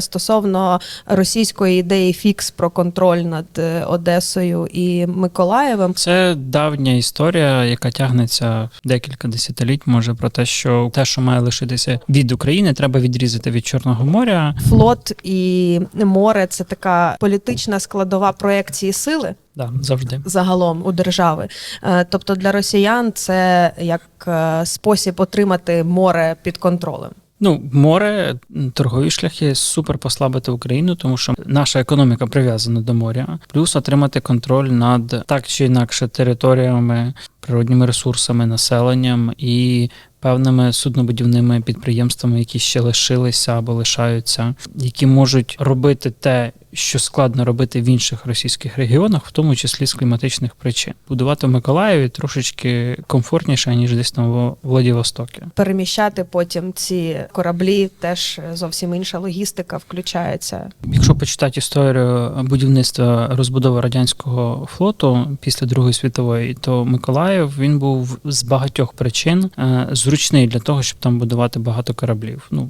Стосовно російської ідеї фікс про контроль над е, Одесою і Миколаєвом. Це давня історія, яка тягнеться декілька десятиліть. Може про те, що те, що має лишитися від України, треба відрізати від Чорного моря. Флот і море це така політична складова проекції сили Да, завжди. загалом у держави. Е, Тобто для росіян це як е, спосіб отримати море під контролем. Ну, море, торгові шляхи супер послабити Україну, тому що наша економіка прив'язана до моря, плюс отримати контроль над так чи інакше територіями, природніми ресурсами, населенням і певними суднобудівними підприємствами, які ще лишилися або лишаються, які можуть робити те, що складно робити в інших російських регіонах, в тому числі з кліматичних причин. Будувати в Миколаєві трошечки комфортніше ніж десь там в Владивостокі. Переміщати потім ці кораблі теж зовсім інша логістика включається. Якщо почитати історію будівництва розбудови радянського флоту після Другої світової, то Миколаїв він був з багатьох причин е, зручний для того, щоб там будувати багато кораблів. Ну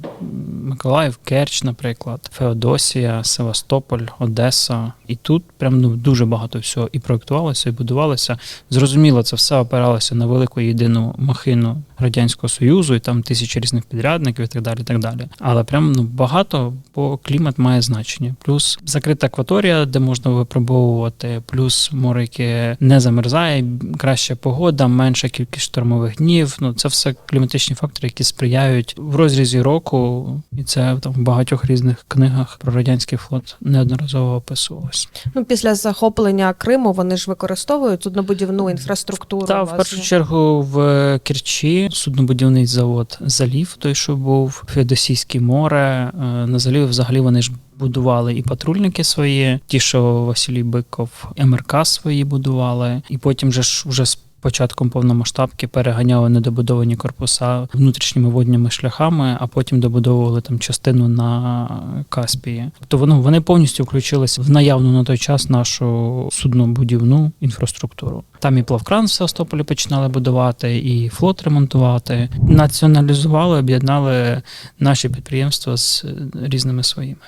Миколаїв, Керч, наприклад, Феодосія, Севастополь, Одеса. І тут прям ну дуже багато всього і проектувалося, і будувалося. Зрозуміло, це все опиралося на велику єдину махину радянського союзу, і там тисячі різних підрядників, і так далі. І так далі. Але прям ну багато, бо клімат має значення. Плюс закрита акваторія, де можна випробовувати, плюс море, яке не замерзає, краща погода, менша кількість штормових днів. Ну це все кліматичні фактори, які сприяють в розрізі року, і це там в багатьох різних книгах про радянський флот неодноразово описувалось. Ну, після захоплення Криму вони ж використовують суднобудівну інфраструктуру. Та в першу чергу в Керчі суднобудівний завод Залів, той, що був Феодосійське море. е, На заліві взагалі вони ж будували і патрульники свої, ті, що Василій Биков, МРК свої будували, і потім же ж вже з початком повномасштабки переганяли недобудовані корпуса внутрішніми водніми шляхами, а потім добудовували там частину на Каспії. Тобто вони, вони повністю включилися в наявну на той час нашу суднобудівну інфраструктуру. Там і плавкран в Севастополі починали будувати, і флот ремонтувати. Націоналізували, об'єднали наші підприємства з різними своїми.